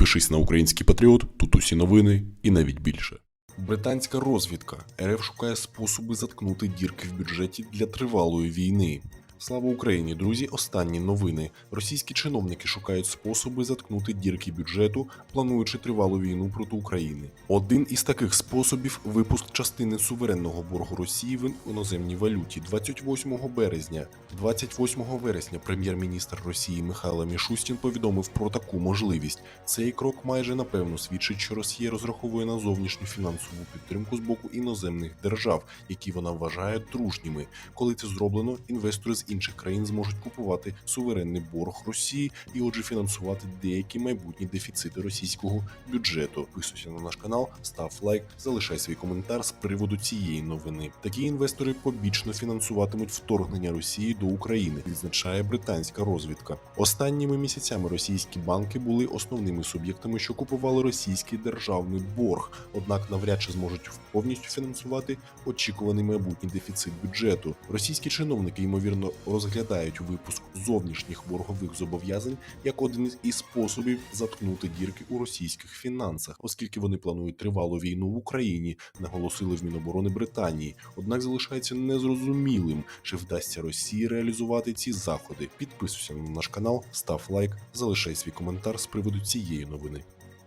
Підпишись на український патріот, тут усі новини і навіть більше. Британська розвідка РФ шукає способи заткнути дірки в бюджеті для тривалої війни. Слава Україні, друзі! Останні новини. Російські чиновники шукають способи заткнути дірки бюджету, плануючи тривалу війну проти України. Один із таких способів випуск частини суверенного боргу Росії в іноземній валюті 28 березня. 28 вересня прем'єр-міністр Росії Михайло Мішустін повідомив про таку можливість. Цей крок майже напевно свідчить, що Росія розраховує на зовнішню фінансову підтримку з боку іноземних держав, які вона вважає дружніми. Коли це зроблено, інвестори з інших країн зможуть купувати суверенний борг Росії і, отже, фінансувати деякі майбутні дефіцити російського бюджету. Підписуйся на наш канал, став лайк, залишай свій коментар з приводу цієї новини. Такі інвестори побічно фінансуватимуть вторгнення Росії до України, відзначає британська розвідка. Останніми місяцями російські банки були основними суб'єктами, що купували російський державний борг, однак навряд чи зможуть повністю фінансувати очікуваний майбутній дефіцит бюджету. Російські чиновники ймовірно розглядають випуск зовнішніх боргових зобов'язань як один із способів заткнути дірки у російських фінансах, оскільки вони планують тривалу війну в Україні, наголосили в Міноборони Британії. Однак залишається незрозумілим, чи вдасться Росії реалізувати ці заходи. Підписуйся на наш канал, став лайк, залишай свій коментар з приводу цієї новини.